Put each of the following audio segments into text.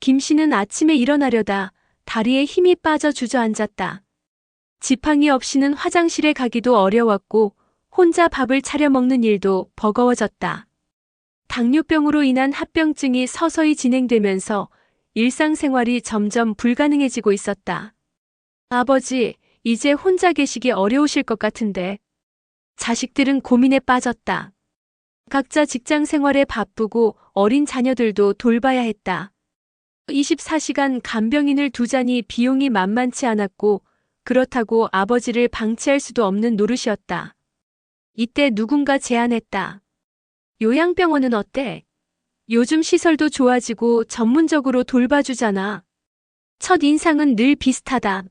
김 씨는 아침에 일어나려다 다리에 힘이 빠져 주저앉았다. 지팡이 없이는 화장실에 가기도 어려웠고 혼자 밥을 차려 먹는 일도 버거워졌다. 당뇨병으로 인한 합병증이 서서히 진행되면서 일상생활이 점점 불가능해지고 있었다. 아버지, 이제 혼자 계시기 어려우실 것 같은데. 자식들은 고민에 빠졌다. 각자 직장 생활에 바쁘고 어린 자녀들도 돌봐야 했다. 24시간 간병인을 두자니 비용이 만만치 않았고 그렇다고 아버지를 방치할 수도 없는 노릇이었다. 이때 누군가 제안했다. 요양병원은 어때? 요즘 시설도 좋아지고 전문적으로 돌봐주잖아. 첫 인상은 늘 비슷하다.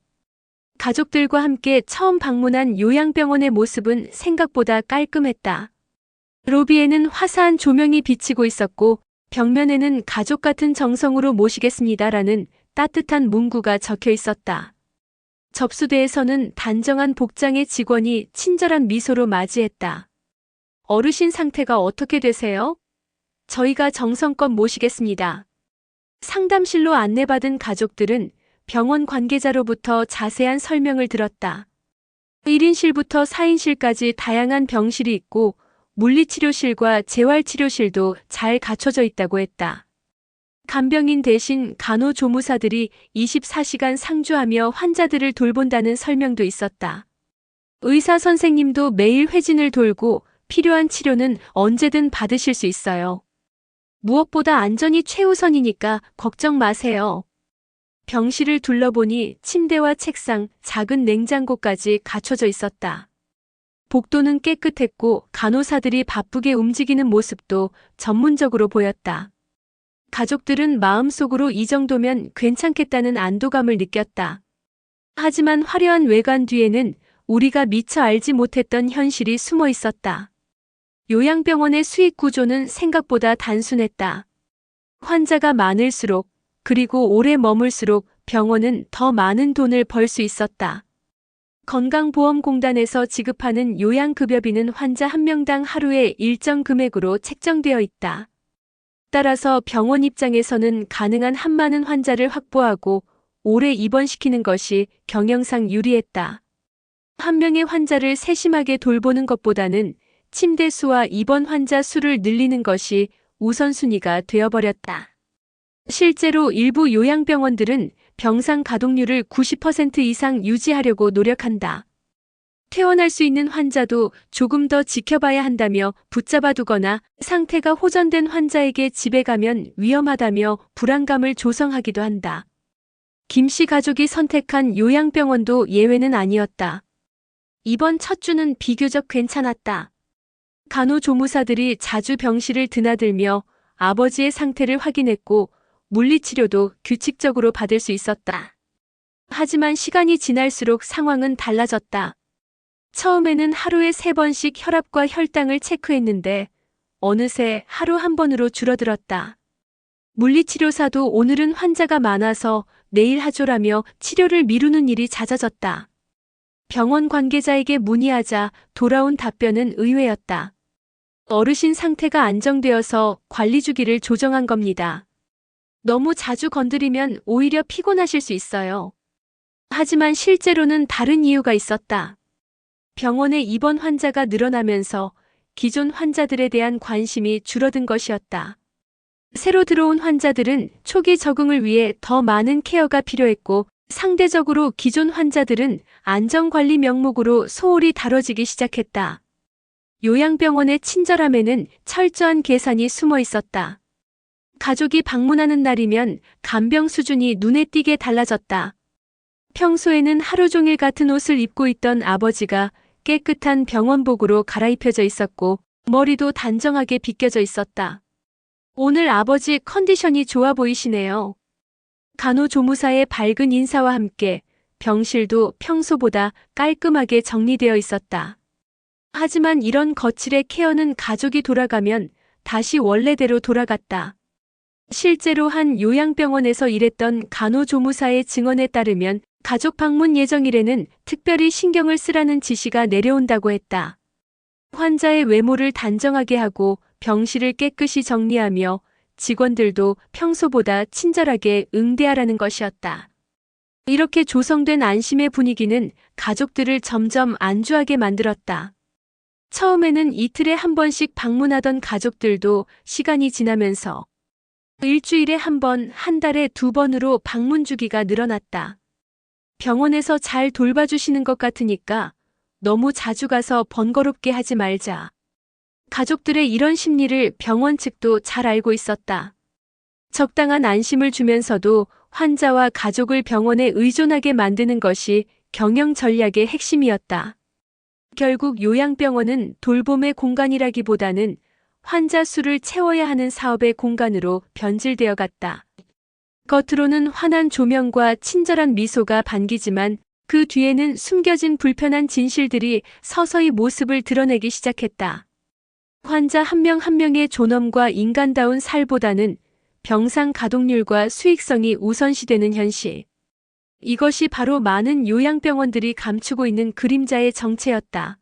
가족들과 함께 처음 방문한 요양병원의 모습은 생각보다 깔끔했다. 로비에는 화사한 조명이 비치고 있었고 벽면에는 가족 같은 정성으로 모시겠습니다라는 따뜻한 문구가 적혀 있었다. 접수대에서는 단정한 복장의 직원이 친절한 미소로 맞이했다. 어르신 상태가 어떻게 되세요? 저희가 정성껏 모시겠습니다. 상담실로 안내받은 가족들은 병원 관계자로부터 자세한 설명을 들었다. 1인실부터 4인실까지 다양한 병실이 있고 물리치료실과 재활치료실도 잘 갖춰져 있다고 했다. 간병인 대신 간호조무사들이 24시간 상주하며 환자들을 돌본다는 설명도 있었다. 의사 선생님도 매일 회진을 돌고 필요한 치료는 언제든 받으실 수 있어요. 무엇보다 안전이 최우선이니까 걱정 마세요. 병실을 둘러보니 침대와 책상, 작은 냉장고까지 갖춰져 있었다. 복도는 깨끗했고 간호사들이 바쁘게 움직이는 모습도 전문적으로 보였다. 가족들은 마음속으로 이 정도면 괜찮겠다는 안도감을 느꼈다. 하지만 화려한 외관 뒤에는 우리가 미처 알지 못했던 현실이 숨어 있었다. 요양병원의 수익 구조는 생각보다 단순했다. 환자가 많을수록 그리고 오래 머물수록 병원은 더 많은 돈을 벌 수 있었다. 건강보험공단에서 지급하는 요양급여비는 환자 한 명당 하루에 일정 금액으로 책정되어 있다. 따라서 병원 입장에서는 가능한 한 많은 환자를 확보하고 오래 입원시키는 것이 경영상 유리했다. 한 명의 환자를 세심하게 돌보는 것보다는 침대 수와 입원 환자 수를 늘리는 것이 우선순위가 되어버렸다. 실제로 일부 요양병원들은 병상 가동률을 90% 이상 유지하려고 노력한다. 퇴원할 수 있는 환자도 조금 더 지켜봐야 한다며 붙잡아 두거나 상태가 호전된 환자에게 집에 가면 위험하다며 불안감을 조성하기도 한다. 김 씨 가족이 선택한 요양병원도 예외는 아니었다. 이번 첫 주는 비교적 괜찮았다. 간호조무사들이 자주 병실을 드나들며 아버지의 상태를 확인했고 물리치료도 규칙적으로 받을 수 있었다. 하지만 시간이 지날수록 상황은 달라졌다. 처음에는 하루에 세 번씩 혈압과 혈당을 체크했는데 어느새 하루 한 번으로 줄어들었다. 물리치료사도 오늘은 환자가 많아서 내일 하조라며 치료를 미루는 일이 잦아졌다. 병원 관계자에게 문의하자 돌아온 답변은 의외였다. 어르신 상태가 안정되어서 관리 주기를 조정한 겁니다. 너무 자주 건드리면 오히려 피곤하실 수 있어요. 하지만 실제로는 다른 이유가 있었다. 병원에 입원 환자가 늘어나면서 기존 환자들에 대한 관심이 줄어든 것이었다. 새로 들어온 환자들은 초기 적응을 위해 더 많은 케어가 필요했고 상대적으로 기존 환자들은 안전관리 명목으로 소홀히 다뤄지기 시작했다. 요양병원의 친절함에는 철저한 계산이 숨어 있었다. 가족이 방문하는 날이면 간병 수준이 눈에 띄게 달라졌다. 평소에는 하루 종일 같은 옷을 입고 있던 아버지가 깨끗한 병원복으로 갈아입혀져 있었고 머리도 단정하게 빗겨져 있었다. 오늘 아버지 컨디션이 좋아 보이시네요. 간호조무사의 밝은 인사와 함께 병실도 평소보다 깔끔하게 정리되어 있었다. 하지만 이런 거칠의 케어는 가족이 돌아가면 다시 원래대로 돌아갔다. 실제로 한 요양병원에서 일했던 간호조무사의 증언에 따르면 가족 방문 예정일에는 특별히 신경을 쓰라는 지시가 내려온다고 했다. 환자의 외모를 단정하게 하고 병실을 깨끗이 정리하며 직원들도 평소보다 친절하게 응대하라는 것이었다. 이렇게 조성된 안심의 분위기는 가족들을 점점 안주하게 만들었다. 처음에는 이틀에 한 번씩 방문하던 가족들도 시간이 지나면서 일주일에 한 번, 한 달에 두 번으로 방문 주기가 늘어났다. 병원에서 잘 돌봐주시는 것 같으니까 너무 자주 가서 번거롭게 하지 말자. 가족들의 이런 심리를 병원 측도 잘 알고 있었다. 적당한 안심을 주면서도 환자와 가족을 병원에 의존하게 만드는 것이 경영 전략의 핵심이었다. 결국 요양병원은 돌봄의 공간이라기보다는 환자 수를 채워야 하는 사업의 공간으로 변질되어 갔다. 겉으로는 환한 조명과 친절한 미소가 반기지만 그 뒤에는 숨겨진 불편한 진실들이 서서히 모습을 드러내기 시작했다. 환자 한 명한 명의 존엄과 인간다운 살보다는 병상 가동률과 수익성이 우선시되는 현실. 이것이 바로 많은 요양병원들이 감추고 있는 그림자의 정체였다.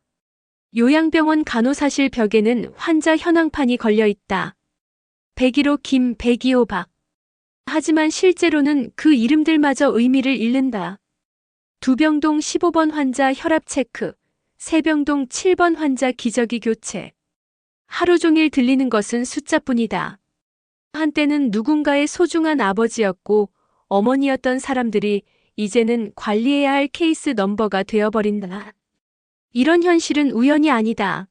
요양병원 간호사실 벽에는 환자 현황판이 걸려 있다. 101호 김, 102호 박. 하지만 실제로는 그 이름들마저 의미를 잃는다. 두병동 15번 환자 혈압 체크, 세병동 7번 환자 기저귀 교체. 하루 종일 들리는 것은 숫자뿐이다. 한때는 누군가의 소중한 아버지였고 어머니였던 사람들이 이제는 관리해야 할 케이스 넘버가 되어버린다. 이런 현실은 우연이 아니다.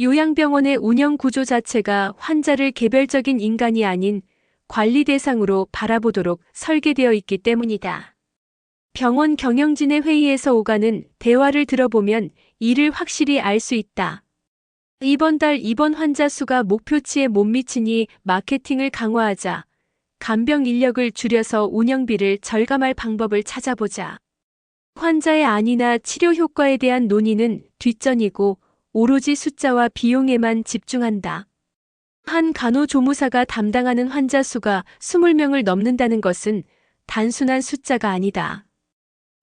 요양병원의 운영 구조 자체가 환자를 개별적인 인간이 아닌 관리 대상으로 바라보도록 설계되어 있기 때문이다. 병원 경영진의 회의에서 오가는 대화를 들어보면 이를 확실히 알 수 있다. 이번 달 입원 환자 수가 목표치에 못 미치니 마케팅을 강화하자. 간병 인력을 줄여서 운영비를 절감할 방법을 찾아보자. 환자의 안이나 치료 효과에 대한 논의는 뒷전이고 오로지 숫자와 비용에만 집중한다. 한 간호조무사가 담당하는 환자 수가 20명을 넘는다는 것은 단순한 숫자가 아니다.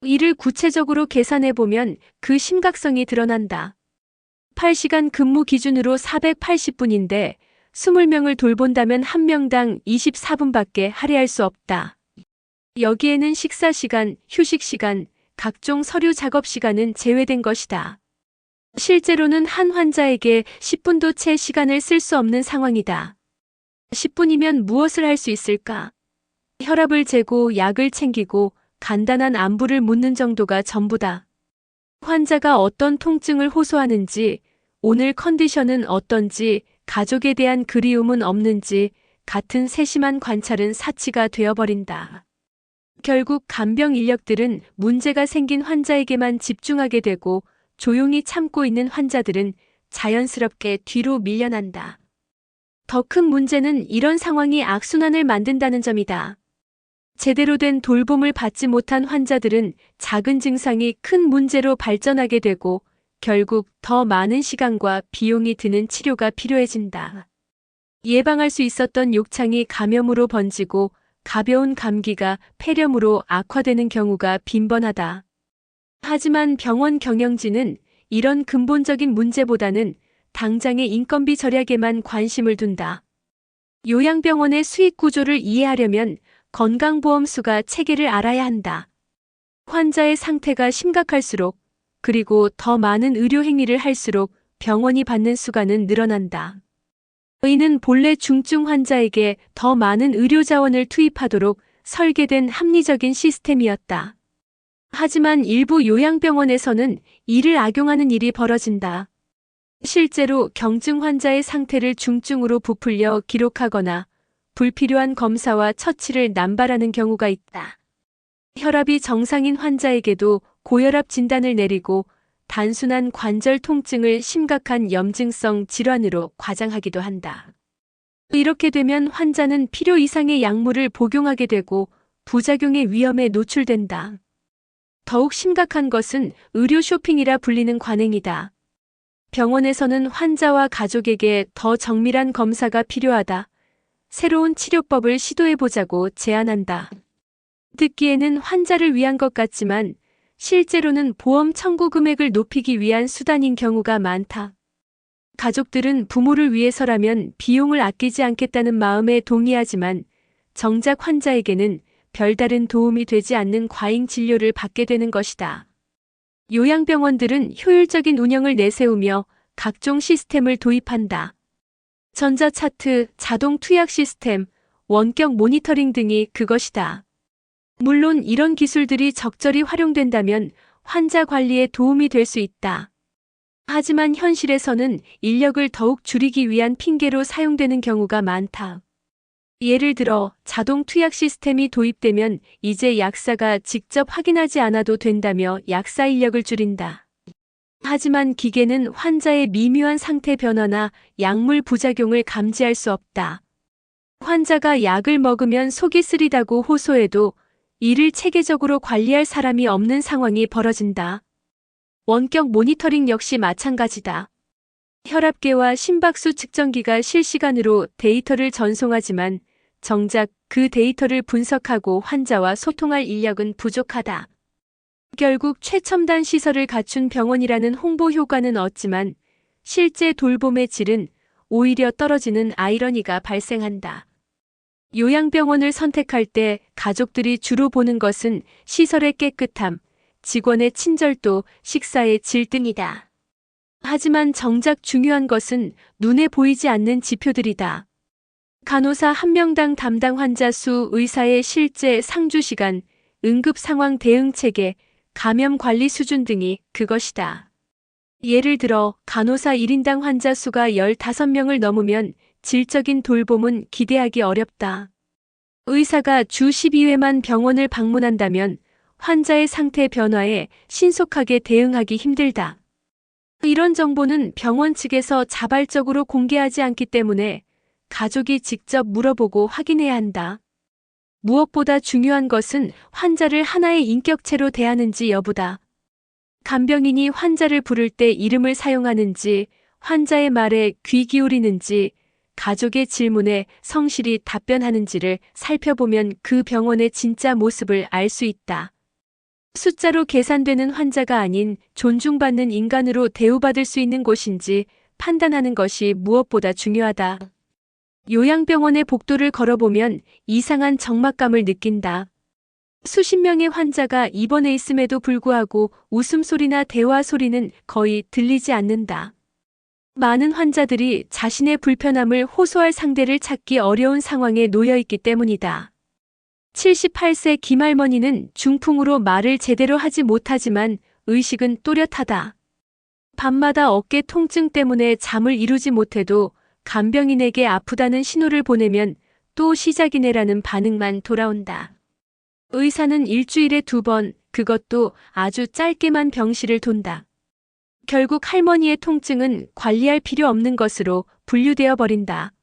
이를 구체적으로 계산해 보면 그 심각성이 드러난다. 8시간 근무 기준으로 480분인데 20명을 돌본다면 한 명당 24분밖에 할애할 수 없다. 여기에는 식사 시간, 휴식 시간, 각종 서류 작업 시간은 제외된 것이다. 실제로는 한 환자에게 10분도 채 시간을 쓸 수 없는 상황이다. 10분이면 무엇을 할 수 있을까? 혈압을 재고 약을 챙기고 간단한 안부를 묻는 정도가 전부다. 환자가 어떤 통증을 호소하는지, 오늘 컨디션은 어떤지, 가족에 대한 그리움은 없는지, 같은 세심한 관찰은 사치가 되어버린다. 결국 간병 인력들은 문제가 생긴 환자에게만 집중하게 되고 조용히 참고 있는 환자들은 자연스럽게 뒤로 밀려난다. 더 큰 문제는 이런 상황이 악순환을 만든다는 점이다. 제대로 된 돌봄을 받지 못한 환자들은 작은 증상이 큰 문제로 발전하게 되고 결국 더 많은 시간과 비용이 드는 치료가 필요해진다. 예방할 수 있었던 욕창이 감염으로 번지고 가벼운 감기가 폐렴으로 악화되는 경우가 빈번하다. 하지만 병원 경영진은 이런 근본적인 문제보다는 당장의 인건비 절약에만 관심을 둔다. 요양병원의 수익 구조를 이해하려면 건강보험 수가 체계를 알아야 한다. 환자의 상태가 심각할수록 그리고 더 많은 의료 행위를 할수록 병원이 받는 수가는 늘어난다. 이는 본래 중증 환자에게 더 많은 의료 자원을 투입하도록 설계된 합리적인 시스템이었다. 하지만 일부 요양병원에서는 이를 악용하는 일이 벌어진다. 실제로 경증 환자의 상태를 중증으로 부풀려 기록하거나 불필요한 검사와 처치를 남발하는 경우가 있다. 혈압이 정상인 환자에게도 고혈압 진단을 내리고 단순한 관절 통증을 심각한 염증성 질환으로 과장하기도 한다. 이렇게 되면 환자는 필요 이상의 약물을 복용하게 되고 부작용의 위험에 노출된다. 더욱 심각한 것은 의료 쇼핑이라 불리는 관행이다. 병원에서는 환자와 가족에게 더 정밀한 검사가 필요하다. 새로운 치료법을 시도해보자고 제안한다. 듣기에는 환자를 위한 것 같지만 실제로는 보험 청구 금액을 높이기 위한 수단인 경우가 많다. 가족들은 부모를 위해서라면 비용을 아끼지 않겠다는 마음에 동의하지만 정작 환자에게는 별다른 도움이 되지 않는 과잉 진료를 받게 되는 것이다. 요양병원들은 효율적인 운영을 내세우며 각종 시스템을 도입한다. 전자차트, 자동 투약 시스템, 원격 모니터링 등이 그것이다. 물론 이런 기술들이 적절히 활용된다면 환자 관리에 도움이 될 수 있다. 하지만 현실에서는 인력을 더욱 줄이기 위한 핑계로 사용되는 경우가 많다. 예를 들어 자동 투약 시스템이 도입되면 이제 약사가 직접 확인하지 않아도 된다며 약사 인력을 줄인다. 하지만 기계는 환자의 미묘한 상태 변화나 약물 부작용을 감지할 수 없다. 환자가 약을 먹으면 속이 쓰리다고 호소해도 이를 체계적으로 관리할 사람이 없는 상황이 벌어진다. 원격 모니터링 역시 마찬가지다. 혈압계와 심박수 측정기가 실시간으로 데이터를 전송하지만 정작 그 데이터를 분석하고 환자와 소통할 인력은 부족하다. 결국 최첨단 시설을 갖춘 병원이라는 홍보 효과는 얻지만 실제 돌봄의 질은 오히려 떨어지는 아이러니가 발생한다. 요양병원을 선택할 때 가족들이 주로 보는 것은 시설의 깨끗함, 직원의 친절도, 식사의 질 등이다. 하지만 정작 중요한 것은 눈에 보이지 않는 지표들이다. 간호사 한 명당 담당 환자 수, 의사의 실제 상주 시간, 응급 상황 대응 체계, 감염 관리 수준 등이 그것이다. 예를 들어 간호사 1인당 환자 수가 15명을 넘으면 질적인 돌봄은 기대하기 어렵다. 의사가 주 12회만 병원을 방문한다면 환자의 상태 변화에 신속하게 대응하기 힘들다. 이런 정보는 병원 측에서 자발적으로 공개하지 않기 때문에 가족이 직접 물어보고 확인해야 한다. 무엇보다 중요한 것은 환자를 하나의 인격체로 대하는지 여부다. 간병인이 환자를 부를 때 이름을 사용하는지, 환자의 말에 귀 기울이는지, 가족의 질문에 성실히 답변하는지를 살펴보면 그 병원의 진짜 모습을 알 수 있다. 숫자로 계산되는 환자가 아닌 존중받는 인간으로 대우받을 수 있는 곳인지 판단하는 것이 무엇보다 중요하다. 요양병원의 복도를 걸어보면 이상한 적막감을 느낀다. 수십 명의 환자가 입원해 있음에도 불구하고 웃음소리나 대화 소리는 거의 들리지 않는다. 많은 환자들이 자신의 불편함을 호소할 상대를 찾기 어려운 상황에 놓여 있기 때문이다. 78세 김할머니는 중풍으로 말을 제대로 하지 못하지만 의식은 또렷하다. 밤마다 어깨 통증 때문에 잠을 이루지 못해도 간병인에게 아프다는 신호를 보내면 또 시작이네라는 반응만 돌아온다. 의사는 일주일에 두 번, 그것도 아주 짧게만 병실을 돈다. 결국 할머니의 통증은 관리할 필요 없는 것으로 분류되어 버린다.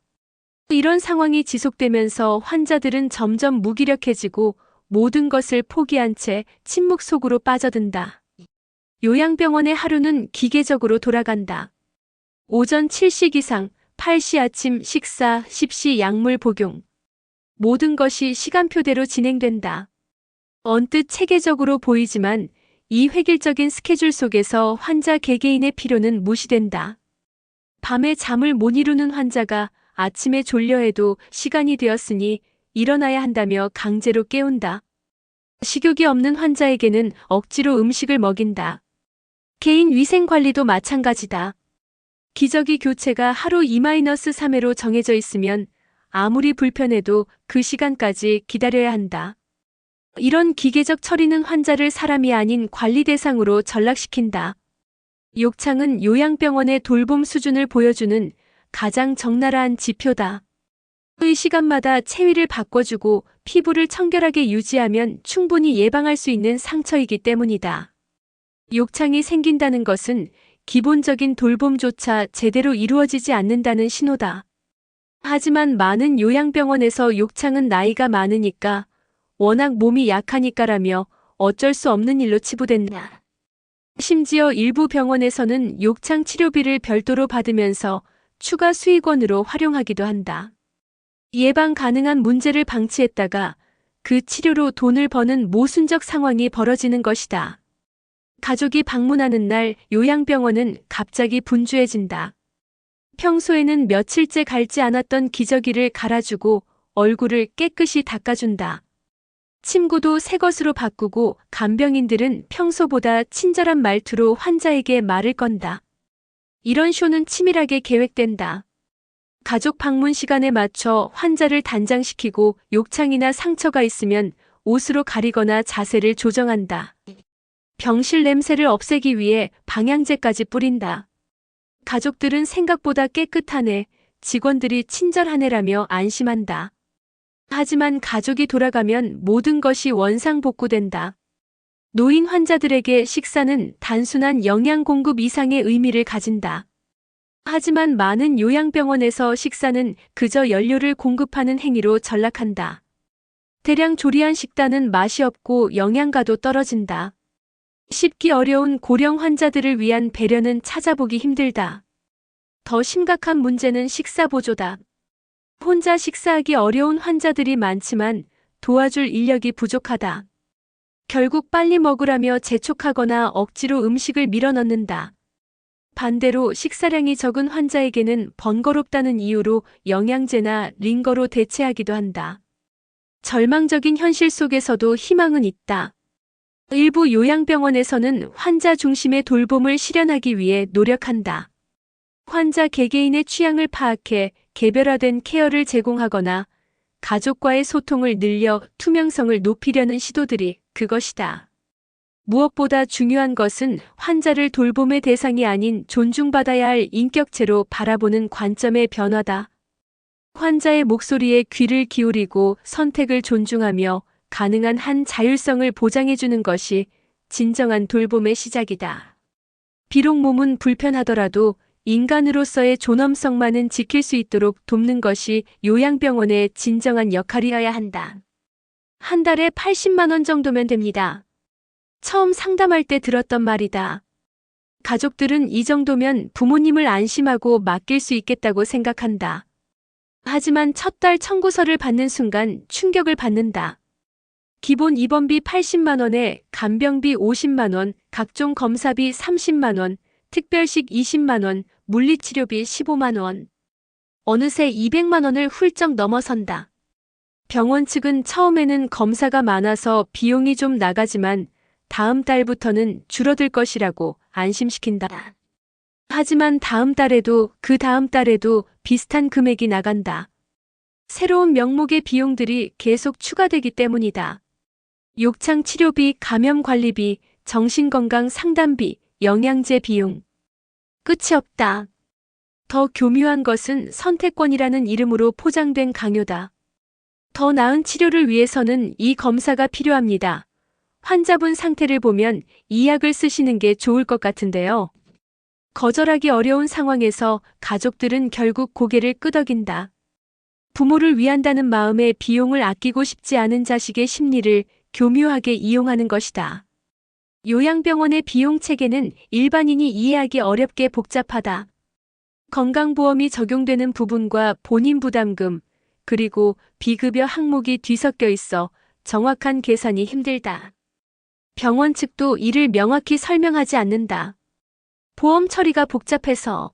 이런 상황이 지속되면서 환자들은 점점 무기력해지고 모든 것을 포기한 채 침묵 속으로 빠져든다. 요양병원의 하루는 기계적으로 돌아간다. 오전 7시 기상, 8시 아침 식사, 10시 약물 복용. 모든 것이 시간표대로 진행된다. 언뜻 체계적으로 보이지만 이 획일적인 스케줄 속에서 환자 개개인의 필요는 무시된다. 밤에 잠을 못 이루는 환자가 아침에 졸려해도 시간이 되었으니 일어나야 한다며 강제로 깨운다. 식욕이 없는 환자에게는 억지로 음식을 먹인다. 개인 위생 관리도 마찬가지다. 기저귀 교체가 하루 2-3회로 정해져 있으면 아무리 불편해도 그 시간까지 기다려야 한다. 이런 기계적 처리는 환자를 사람이 아닌 관리 대상으로 전락시킨다. 욕창은 요양병원의 돌봄 수준을 보여주는 가장 적나라한 지표다. 의 시간마다 체위를 바꿔주고 피부를 청결하게 유지하면 충분히 예방할 수 있는 상처이기 때문이다. 욕창이 생긴다는 것은 기본적인 돌봄조차 제대로 이루어지지 않는다는 신호다. 하지만 많은 요양병원에서 욕창은 나이가 많으니까 워낙 몸이 약하니까라며 어쩔 수 없는 일로 치부된다. 심지어 일부 병원에서는 욕창 치료비를 별도로 받으면서 추가 수익원으로 활용하기도 한다. 예방 가능한 문제를 방치했다가 그 치료로 돈을 버는 모순적 상황이 벌어지는 것이다. 가족이 방문하는 날 요양병원은 갑자기 분주해진다. 평소에는 며칠째 갈지 않았던 기저귀를 갈아주고 얼굴을 깨끗이 닦아준다. 침구도 새 것으로 바꾸고 간병인들은 평소보다 친절한 말투로 환자에게 말을 건다. 이런 쇼는 치밀하게 계획된다. 가족 방문 시간에 맞춰 환자를 단장시키고 욕창이나 상처가 있으면 옷으로 가리거나 자세를 조정한다. 병실 냄새를 없애기 위해 방향제까지 뿌린다. 가족들은 생각보다 깨끗하네, 직원들이 친절하네라며 안심한다. 하지만 가족이 돌아가면 모든 것이 원상복구된다. 노인 환자들에게 식사는 단순한 영양 공급 이상의 의미를 가진다. 하지만 많은 요양병원에서 식사는 그저 연료를 공급하는 행위로 전락한다. 대량 조리한 식단은 맛이 없고 영양가도 떨어진다. 씹기 어려운 고령 환자들을 위한 배려는 찾아보기 힘들다. 더 심각한 문제는 식사 보조다. 혼자 식사하기 어려운 환자들이 많지만 도와줄 인력이 부족하다. 결국 빨리 먹으라며 재촉하거나 억지로 음식을 밀어넣는다. 반대로 식사량이 적은 환자에게는 번거롭다는 이유로 영양제나 링거로 대체하기도 한다. 절망적인 현실 속에서도 희망은 있다. 일부 요양병원에서는 환자 중심의 돌봄을 실현하기 위해 노력한다. 환자 개개인의 취향을 파악해 개별화된 케어를 제공하거나 가족과의 소통을 늘려 투명성을 높이려는 시도들이 그것이다. 무엇보다 중요한 것은 환자를 돌봄의 대상이 아닌 존중받아야 할 인격체로 바라보는 관점의 변화다. 환자의 목소리에 귀를 기울이고 선택을 존중하며 가능한 한 자율성을 보장해주는 것이 진정한 돌봄의 시작이다. 비록 몸은 불편하더라도 인간으로서의 존엄성만은 지킬 수 있도록 돕는 것이 요양병원의 진정한 역할이어야 한다. 한 달에 80만 원 정도면 됩니다. 처음 상담할 때 들었던 말이다. 가족들은 이 정도면 부모님을 안심하고 맡길 수 있겠다고 생각한다. 하지만 첫 달 청구서를 받는 순간 충격을 받는다. 기본 입원비 80만 원에 간병비 50만 원, 각종 검사비 30만 원, 특별식 20만 원, 물리치료비 15만 원. 어느새 200만 원을 훌쩍 넘어선다. 병원 측은 처음에는 검사가 많아서 비용이 좀 나가지만 다음 달부터는 줄어들 것이라고 안심시킨다. 하지만 다음 달에도 그 다음 달에도 비슷한 금액이 나간다. 새로운 명목의 비용들이 계속 추가되기 때문이다. 욕창 치료비, 감염 관리비, 정신건강 상담비, 영양제 비용. 끝이 없다. 더 교묘한 것은 선택권이라는 이름으로 포장된 강요다. 더 나은 치료를 위해서는 이 검사가 필요합니다. 환자분 상태를 보면 이 약을 쓰시는 게 좋을 것 같은데요. 거절하기 어려운 상황에서 가족들은 결국 고개를 끄덕인다. 부모를 위한다는 마음에 비용을 아끼고 싶지 않은 자식의 심리를 교묘하게 이용하는 것이다. 요양병원의 비용 체계는 일반인이 이해하기 어렵게 복잡하다. 건강보험이 적용되는 부분과 본인 부담금, 그리고 비급여 항목이 뒤섞여 있어 정확한 계산이 힘들다. 병원 측도 이를 명확히 설명하지 않는다. 보험 처리가 복잡해서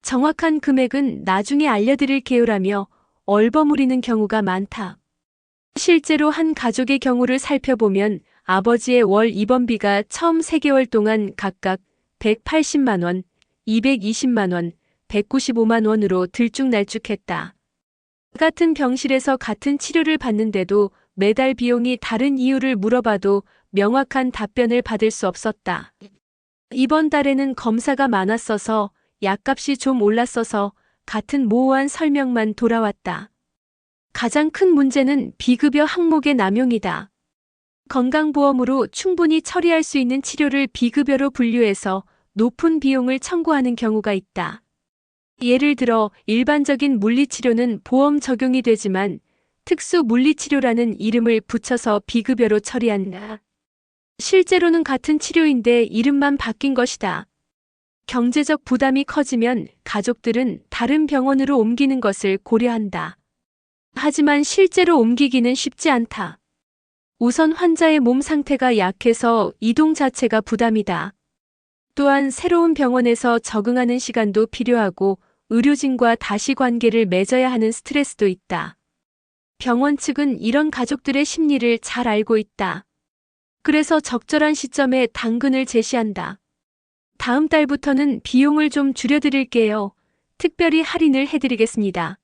정확한 금액은 나중에 알려드릴 게요라며 얼버무리는 경우가 많다. 실제로 한 가족의 경우를 살펴보면 아버지의 월 입원비가 처음 3개월 동안 각각 180만원, 220만원, 195만원으로 들쭉날쭉했다. 같은 병실에서 같은 치료를 받는데도 매달 비용이 다른 이유를 물어봐도 명확한 답변을 받을 수 없었다. 이번 달에는 검사가 많았어서 약값이 좀 올랐어서 같은 모호한 설명만 돌아왔다. 가장 큰 문제는 비급여 항목의 남용이다. 건강보험으로 충분히 처리할 수 있는 치료를 비급여로 분류해서 높은 비용을 청구하는 경우가 있다. 예를 들어 일반적인 물리치료는 보험 적용이 되지만 특수 물리치료라는 이름을 붙여서 비급여로 처리한다. 실제로는 같은 치료인데 이름만 바뀐 것이다. 경제적 부담이 커지면 가족들은 다른 병원으로 옮기는 것을 고려한다. 하지만 실제로 옮기기는 쉽지 않다. 우선 환자의 몸 상태가 약해서 이동 자체가 부담이다. 또한 새로운 병원에서 적응하는 시간도 필요하고 의료진과 다시 관계를 맺어야 하는 스트레스도 있다. 병원 측은 이런 가족들의 심리를 잘 알고 있다. 그래서 적절한 시점에 당근을 제시한다. 다음 달부터는 비용을 좀 줄여드릴게요. 특별히 할인을 해드리겠습니다.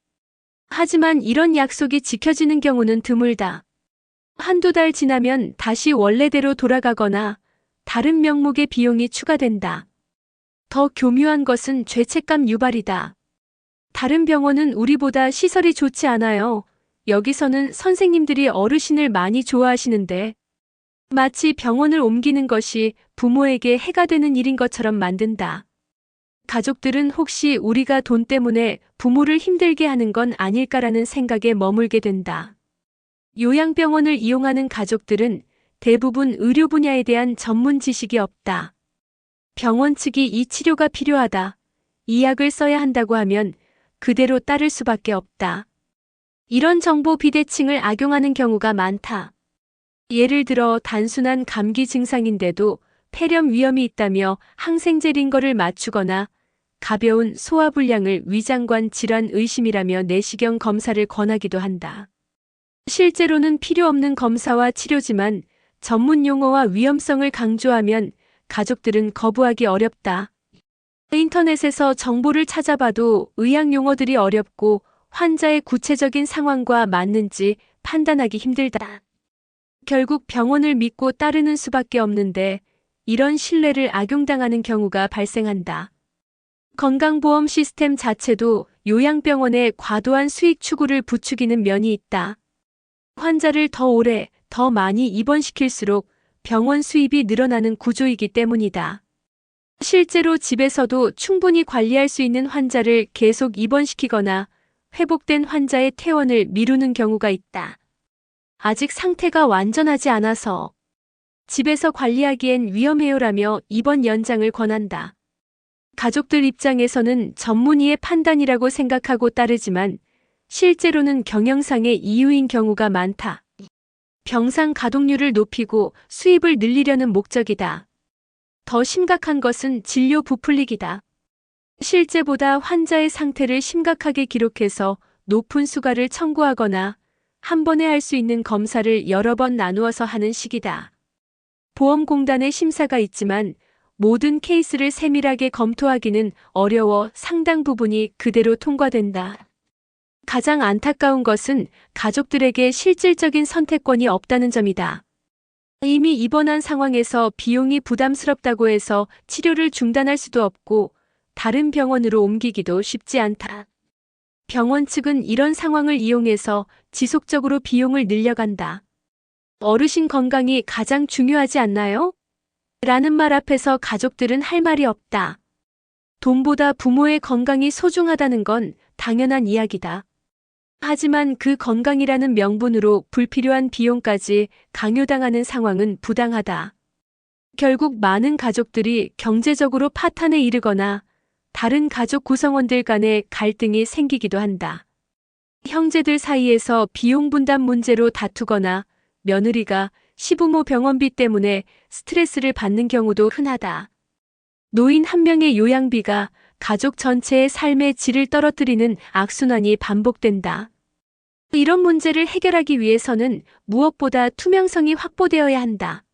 하지만 이런 약속이 지켜지는 경우는 드물다. 한두 달 지나면 다시 원래대로 돌아가거나 다른 명목의 비용이 추가된다. 더 교묘한 것은 죄책감 유발이다. 다른 병원은 우리보다 시설이 좋지 않아요. 여기서는 선생님들이 어르신을 많이 좋아하시는데 마치 병원을 옮기는 것이 부모에게 해가 되는 일인 것처럼 만든다. 가족들은 혹시 우리가 돈 때문에 부모를 힘들게 하는 건 아닐까라는 생각에 머물게 된다. 요양병원을 이용하는 가족들은 대부분 의료 분야에 대한 전문 지식이 없다. 병원 측이 이 치료가 필요하다. 이 약을 써야 한다고 하면 그대로 따를 수밖에 없다. 이런 정보 비대칭을 악용하는 경우가 많다. 예를 들어 단순한 감기 증상인데도 폐렴 위험이 있다며 항생제 링거를 맞추거나 가벼운 소화불량을 위장관 질환 의심이라며 내시경 검사를 권하기도 한다. 실제로는 필요 없는 검사와 치료지만 전문 용어와 위험성을 강조하면 가족들은 거부하기 어렵다. 인터넷에서 정보를 찾아봐도 의학 용어들이 어렵고 환자의 구체적인 상황과 맞는지 판단하기 힘들다. 결국 병원을 믿고 따르는 수밖에 없는데 이런 신뢰를 악용당하는 경우가 발생한다. 건강보험 시스템 자체도 요양병원의 과도한 수익 추구를 부추기는 면이 있다. 환자를 더 오래, 더 많이 입원시킬수록 병원 수입이 늘어나는 구조이기 때문이다. 실제로 집에서도 충분히 관리할 수 있는 환자를 계속 입원시키거나 회복된 환자의 퇴원을 미루는 경우가 있다. 아직 상태가 완전하지 않아서 집에서 관리하기엔 위험해요라며 입원 연장을 권한다. 가족들 입장에서는 전문의의 판단이라고 생각하고 따르지만 실제로는 경영상의 이유인 경우가 많다. 병상 가동률을 높이고 수입을 늘리려는 목적이다. 더 심각한 것은 진료 부풀리기다. 실제보다 환자의 상태를 심각하게 기록해서 높은 수가를 청구하거나 한 번에 할 수 있는 검사를 여러 번 나누어서 하는 식이다. 보험공단의 심사가 있지만 모든 케이스를 세밀하게 검토하기는 어려워 상당 부분이 그대로 통과된다. 가장 안타까운 것은 가족들에게 실질적인 선택권이 없다는 점이다. 이미 입원한 상황에서 비용이 부담스럽다고 해서 치료를 중단할 수도 없고 다른 병원으로 옮기기도 쉽지 않다. 병원 측은 이런 상황을 이용해서 지속적으로 비용을 늘려간다. 어르신 건강이 가장 중요하지 않나요? 라는 말 앞에서 가족들은 할 말이 없다. 돈보다 부모의 건강이 소중하다는 건 당연한 이야기다. 하지만 그 건강이라는 명분으로 불필요한 비용까지 강요당하는 상황은 부당하다. 결국 많은 가족들이 경제적으로 파탄에 이르거나 다른 가족 구성원들 간의 갈등이 생기기도 한다. 형제들 사이에서 비용 분담 문제로 다투거나 며느리가 시부모 병원비 때문에 스트레스를 받는 경우도 흔하다. 노인 한 명의 요양비가 가족 전체의 삶의 질을 떨어뜨리는 악순환이 반복된다. 이런 문제를 해결하기 위해서는 무엇보다 투명성이 확보되어야 한다.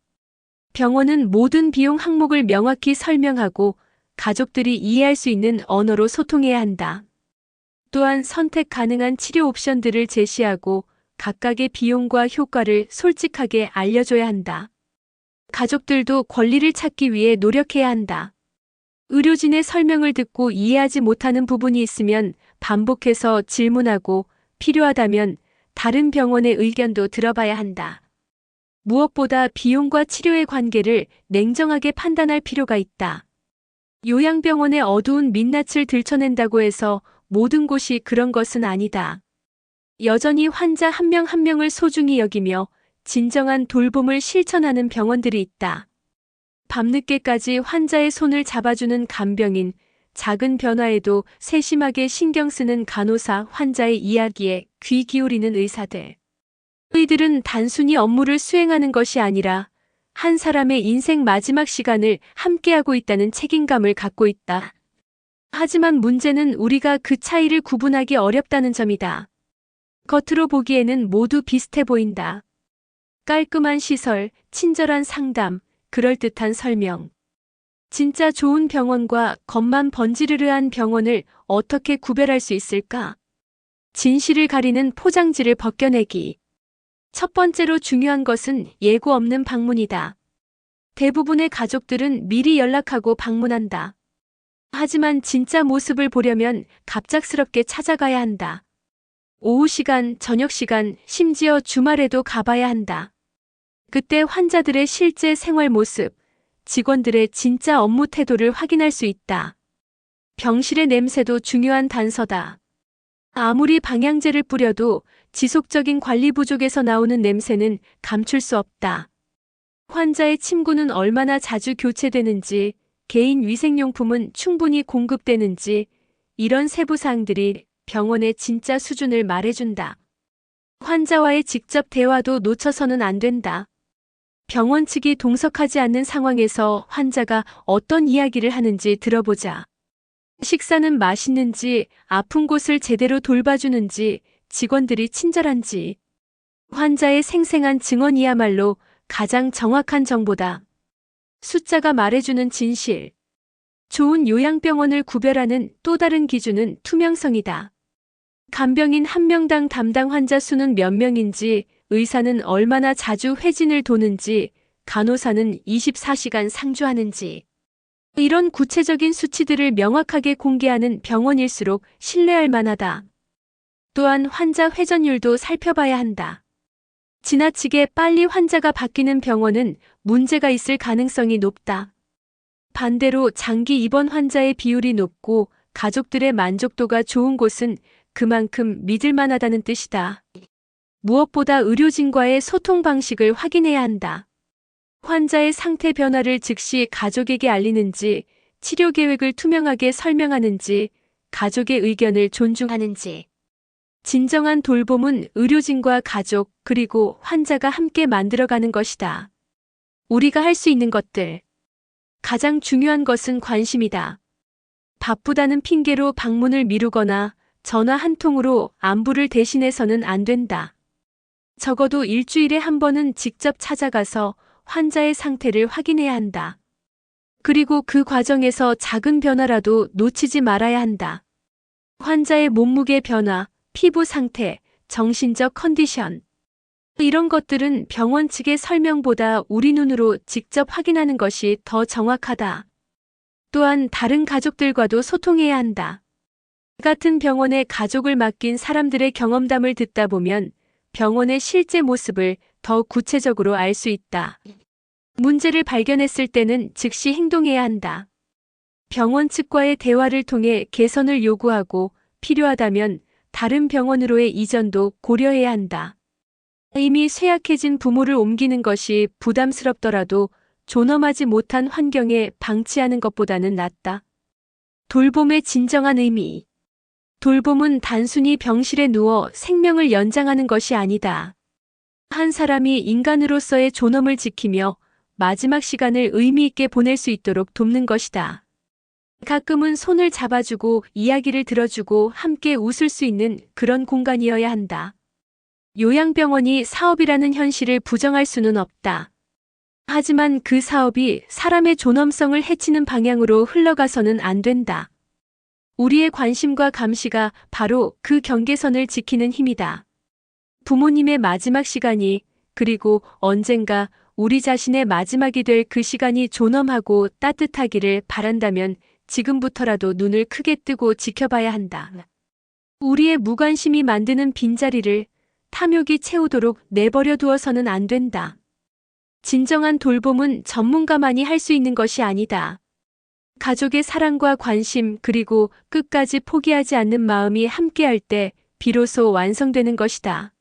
병원은 모든 비용 항목을 명확히 설명하고 가족들이 이해할 수 있는 언어로 소통해야 한다. 또한 선택 가능한 치료 옵션들을 제시하고 각각의 비용과 효과를 솔직하게 알려줘야 한다. 가족들도 권리를 찾기 위해 노력해야 한다. 의료진의 설명을 듣고 이해하지 못하는 부분이 있으면 반복해서 질문하고 필요하다면 다른 병원의 의견도 들어봐야 한다. 무엇보다 비용과 치료의 관계를 냉정하게 판단할 필요가 있다. 요양병원의 어두운 민낯을 들춰낸다고 해서 모든 곳이 그런 것은 아니다. 여전히 환자 한 명한 명을 소중히 여기며 진정한 돌봄을 실천하는 병원들이 있다. 밤늦게까지 환자의 손을 잡아주는 간병인, 작은 변화에도 세심하게 신경 쓰는 간호사 환자의 이야기에 귀 기울이는 의사들. 의들은 단순히 업무를 수행하는 것이 아니라 한 사람의 인생 마지막 시간을 함께하고 있다는 책임감을 갖고 있다. 하지만 문제는 우리가 그 차이를 구분하기 어렵다는 점이다. 겉으로 보기에는 모두 비슷해 보인다. 깔끔한 시설, 친절한 상담, 그럴듯한 설명. 진짜 좋은 병원과 겉만 번지르르한 병원을 어떻게 구별할 수 있을까? 진실을 가리는 포장지를 벗겨내기. 첫 번째로 중요한 것은 예고 없는 방문이다. 대부분의 가족들은 미리 연락하고 방문한다. 하지만 진짜 모습을 보려면 갑작스럽게 찾아가야 한다. 오후 시간, 저녁 시간, 심지어 주말에도 가봐야 한다. 그때 환자들의 실제 생활 모습, 직원들의 진짜 업무 태도를 확인할 수 있다. 병실의 냄새도 중요한 단서다. 아무리 방향제를 뿌려도 지속적인 관리 부족에서 나오는 냄새는 감출 수 없다. 환자의 침구는 얼마나 자주 교체되는지, 개인 위생용품은 충분히 공급되는지, 이런 세부사항들이 병원의 진짜 수준을 말해준다. 환자와의 직접 대화도 놓쳐서는 안 된다. 병원 측이 동석하지 않는 상황에서 환자가 어떤 이야기를 하는지 들어보자. 식사는 맛있는지, 아픈 곳을 제대로 돌봐주는지, 직원들이 친절한지. 환자의 생생한 증언이야말로 가장 정확한 정보다. 숫자가 말해주는 진실. 좋은 요양병원을 구별하는 또 다른 기준은 투명성이다. 간병인 한 명당 담당 환자 수는 몇 명인지, 의사는 얼마나 자주 회진을 도는지, 간호사는 24시간 상주하는지. 이런 구체적인 수치들을 명확하게 공개하는 병원일수록 신뢰할 만하다. 또한 환자 회전율도 살펴봐야 한다. 지나치게 빨리 환자가 바뀌는 병원은 문제가 있을 가능성이 높다. 반대로 장기 입원 환자의 비율이 높고 가족들의 만족도가 좋은 곳은 그만큼 믿을 만하다는 뜻이다. 무엇보다 의료진과의 소통 방식을 확인해야 한다. 환자의 상태 변화를 즉시 가족에게 알리는지, 치료 계획을 투명하게 설명하는지, 가족의 의견을 존중하는지. 진정한 돌봄은 의료진과 가족, 그리고 환자가 함께 만들어가는 것이다. 우리가 할 수 있는 것들. 가장 중요한 것은 관심이다. 바쁘다는 핑계로 방문을 미루거나 전화 한 통으로 안부를 대신해서는 안 된다. 적어도 일주일에 한 번은 직접 찾아가서 환자의 상태를 확인해야 한다. 그리고 그 과정에서 작은 변화라도 놓치지 말아야 한다. 환자의 몸무게 변화, 피부 상태, 정신적 컨디션. 이런 것들은 병원 측의 설명보다 우리 눈으로 직접 확인하는 것이 더 정확하다. 또한 다른 가족들과도 소통해야 한다. 같은 병원에 가족을 맡긴 사람들의 경험담을 듣다 보면 병원의 실제 모습을 더 구체적으로 알 수 있다. 문제를 발견했을 때는 즉시 행동해야 한다. 병원 측과의 대화를 통해 개선을 요구하고 필요하다면 다른 병원으로의 이전도 고려해야 한다. 이미 쇠약해진 부모를 옮기는 것이 부담스럽더라도 존엄하지 못한 환경에 방치하는 것보다는 낫다. 돌봄의 진정한 의미. 돌봄은 단순히 병실에 누워 생명을 연장하는 것이 아니다. 한 사람이 인간으로서의 존엄을 지키며 마지막 시간을 의미 있게 보낼 수 있도록 돕는 것이다. 가끔은 손을 잡아주고 이야기를 들어주고 함께 웃을 수 있는 그런 공간이어야 한다. 요양병원이 사업이라는 현실을 부정할 수는 없다. 하지만 그 사업이 사람의 존엄성을 해치는 방향으로 흘러가서는 안 된다. 우리의 관심과 감시가 바로 그 경계선을 지키는 힘이다. 부모님의 마지막 시간이 그리고 언젠가 우리 자신의 마지막이 될 그 시간이 존엄하고 따뜻하기를 바란다면 지금부터라도 눈을 크게 뜨고 지켜봐야 한다. 우리의 무관심이 만드는 빈자리를 탐욕이 채우도록 내버려 두어서는 안 된다. 진정한 돌봄은 전문가만이 할 수 있는 것이 아니다. 가족의 사랑과 관심 그리고 끝까지 포기하지 않는 마음이 함께할 때 비로소 완성되는 것이다.